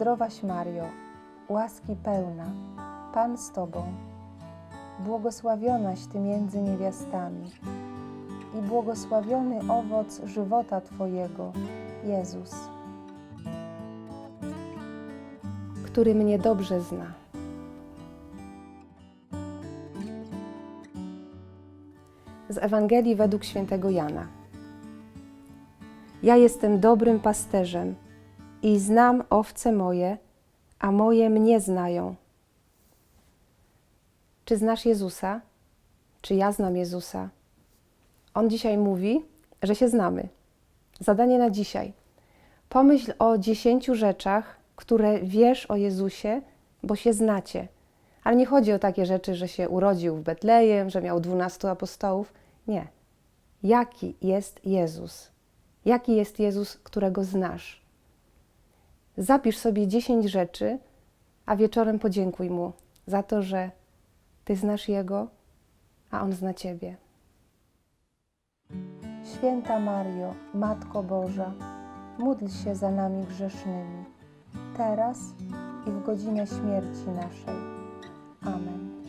Zdrowaś Mario, łaski pełna, Pan z Tobą, błogosławionaś Ty między niewiastami i błogosławiony owoc żywota Twojego, Jezus, który mnie dobrze zna. Z Ewangelii według świętego Jana. Ja jestem dobrym pasterzem i znam owce moje, a moje mnie znają. Czy znasz Jezusa? Czy ja znam Jezusa? On dzisiaj mówi, że się znamy. Zadanie na dzisiaj. Pomyśl o dziesięciu rzeczach, które wiesz o Jezusie, bo się znacie. Ale nie chodzi o takie rzeczy, że się urodził w Betlejem, że miał dwunastu apostołów. Nie. Jaki jest Jezus? Jaki jest Jezus, którego znasz? Zapisz sobie dziesięć rzeczy, a wieczorem podziękuj Mu za to, że Ty znasz Jego, a On zna Ciebie. Święta Mario, Matko Boża, módl się za nami grzesznymi, teraz i w godzinę śmierci naszej. Amen.